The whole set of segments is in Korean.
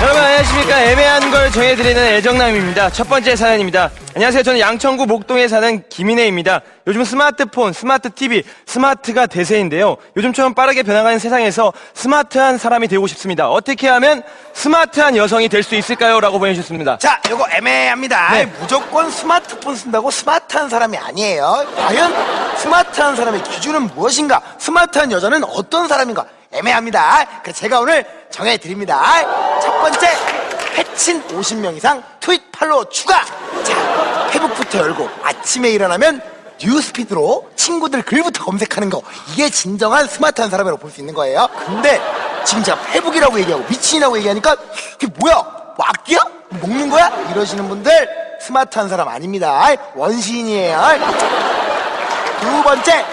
안녕하십니까. 애매한 걸 정해드리는 애정남입니다. 첫 번째 사연입니다. 안녕하세요. 저는 양천구 목동에 사는 김인혜입니다. 요즘 스마트폰, 스마트 TV, 스마트가 대세인데요. 요즘처럼 빠르게 변화가는 세상에서 스마트한 사람이 되고 싶습니다. 어떻게 하면 스마트한 여성이 될 수 있을까요? 라고 보내주셨습니다. 자, 이거 애매합니다. 네. 무조건 스마트폰 쓴다고 스마트한 사람이 아니에요. 과연 스마트한 사람의 기준은 무엇인가? 스마트한 여자는 어떤 사람인가? 애매합니다. 그래서 제가 오늘 정해드립니다. 첫 번째, 패친 50명 이상 트윗 팔로워 추가. 자, 페북부터 열고 아침에 일어나면 뉴스피드로 친구들 글부터 검색하는 거. 이게 진정한 스마트한 사람이라고 볼 수 있는 거예요. 근데 지금 제가 페북이라고 얘기하고 미친이라고 얘기하니까 그게 뭐야? 뭐 악기야? 먹는 거야? 이러시는 분들 스마트한 사람 아닙니다. 원시인이에요. 두 번째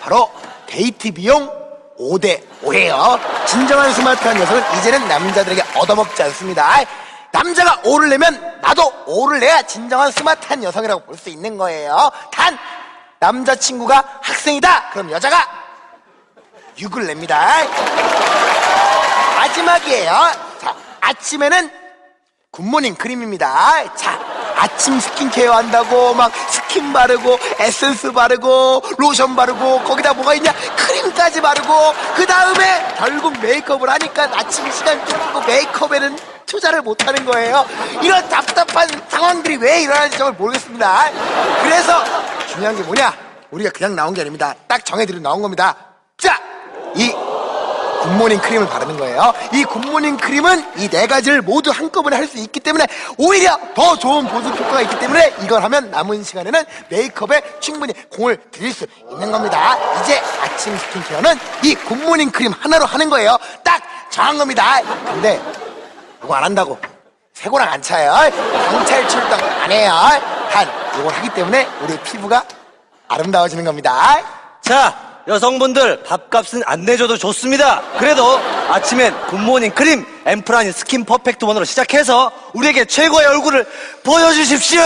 바로 데이트 비용 5대 5예요. 진정한 스마트한 여성은 이제는 남자들에게 얻어먹지 않습니다. 남자가 5를 내면 나도 5를 내야 진정한 스마트한 여성이라고 볼 수 있는 거예요. 단 남자친구가 학생이다. 그럼 여자가 6을 냅니다. 마지막이에요. 자, 아침에는 굿모닝 크림입니다. 자, 아침 스킨케어 한다고 막 스킨 바르고 에센스 바르고 로션 바르고 거기다 뭐가 있냐 크림까지 바르고 그 다음에 결국 메이크업을 하니까 아침 시간 끊고 메이크업에는 투자를 못하는 거예요. 이런 답답한 상황들이 왜 일어나는지 정말 모르겠습니다. 그래서 중요한 게 뭐냐? 우리가 그냥 나온 게 아닙니다. 딱 정해드리고 나온 겁니다. 자, 이 굿모닝 크림을 바르는 거예요. 이 굿모닝 크림은 이 네 가지를 모두 한꺼번에 할 수 있기 때문에 오히려 더 좋은 보습 효과가 있기 때문에 이걸 하면 남은 시간에는 메이크업에 충분히 공을 들일 수 있는 겁니다. 이제 아침 스킨케어는 이 굿모닝 크림 하나로 하는 거예요. 딱 정한 겁니다. 근데 이거 안 한다고 세고랑 안 차요. 경찰 출동 안 해요. 단 이걸 하기 때문에 우리 피부가 아름다워지는 겁니다. 자, 여성분들 밥값은 안 내줘도 좋습니다. 그래도 아침엔 굿모닝 크림, 엠프라니 스킨 퍼펙트 원으로 시작해서 우리에게 최고의 얼굴을 보여주십시오!